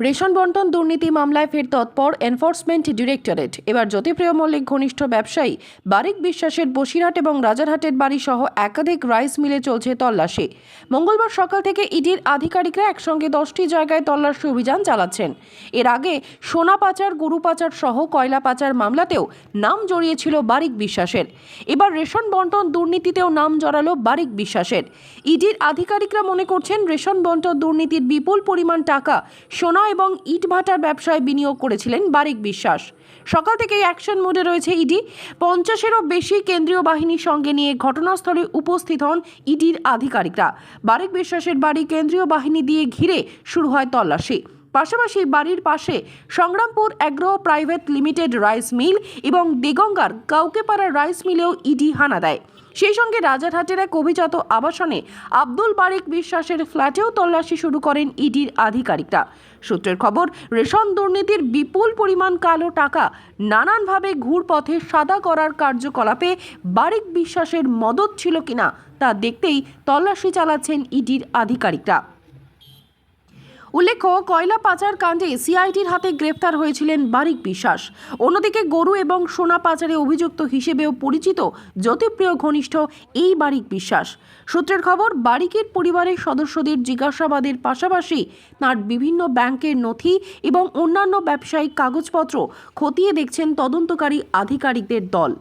Ration বন্টন দুর্নীতি মামলায় ফের তৎপর এনফোর্সমেন্ট ডিরেক্টরেট। এবার জ্যোতিপ্রিয় মল্লিক, ঘনিষ্ঠ ব্যবসায়ী বারিক বিশ্বাসের বসিরহাট এবং রাজারহাটের বাড়ি সহ একাধিক রাইস মিলে চলছে তল্লাশি। মঙ্গলবার সকাল থেকে ইডির আধিকারিকরা একসঙ্গে দশটি জায়গায় তল্লাশি অভিযান চালাচ্ছেন। এর আগে সোনা পাচার, গরু পাচার সহ কয়লা পাচার মামলাতেও নাম জড়িয়েছিল বারিক বিশ্বাসের। এবার রেশন বন্টন দুর্নীতিতেও নাম জড়ালো বারিক বিশ্বাসের। ইডির আধিকারিকরা মনে করছেন রেশন বন্টন দুর্নীতির বিপুল পরিমাণ টাকা সোনা এবং ইটভাটার ব্যবসায় বিনিয়োগ করেছিলেন বারিক বিশ্বাস। সকাল থেকেই অ্যাকশন মোডে রয়েছে ইডি। পঞ্চাশেরও বেশি কেন্দ্রীয় বাহিনীর সঙ্গে নিয়ে ঘটনাস্থলে উপস্থিত হন ইডির আধিকারিকরা। বারিক বিশ্বাসের বাড়ি কেন্দ্রীয় বাহিনী দিয়ে ঘিরে শুরু হয় তল্লাশি। পাশাপাশি বাড়ির পাশে Sangrampur agro private limited rice mill এবং দেগঙ্গার কাউকেপাড়া রাইস মিলেও ইডি হানা দেয়। সেই সঙ্গে রাজারহাটের এক অভিজাত আবাসনে আব্দুল বারিক বিশ্বাসের ফ্ল্যাটেও তল্লাশি শুরু করেন ইডির আধিকারিকরা। সূত্রের খবর, রেশন দুর্নীতির বিপুল পরিমাণ কালো টাকা নানানভাবে ঘুরপথে সাদা করার কার্যকলাপে বারিক বিশ্বাসের মদত ছিল কিনা তা দেখতেই তল্লাশি চালাচ্ছেন ইডির আধিকারিকরা। উল্লেখ্য, কয়লা পাচার কাণ্ডে সিআইটির হাতে গ্রেফতার হয়েছিলেন বারিক বিশ্বাস। অন্যদিকে গরু এবং সোনা পাচারে অভিযুক্ত হিসেবেও পরিচিত জ্যোতিপ্রিয় ঘনিষ্ঠ এই বারিক বিশ্বাস। সূত্রের খবর, বারিকের পরিবারের সদস্যদের জিজ্ঞাসাবাদের পাশাপাশি তার বিভিন্ন ব্যাংকের নথি এবং অন্যান্য ব্যবসায়িক কাগজপত্র খতিয়ে দেখছেন তদন্তকারী আধিকারিকদের দল।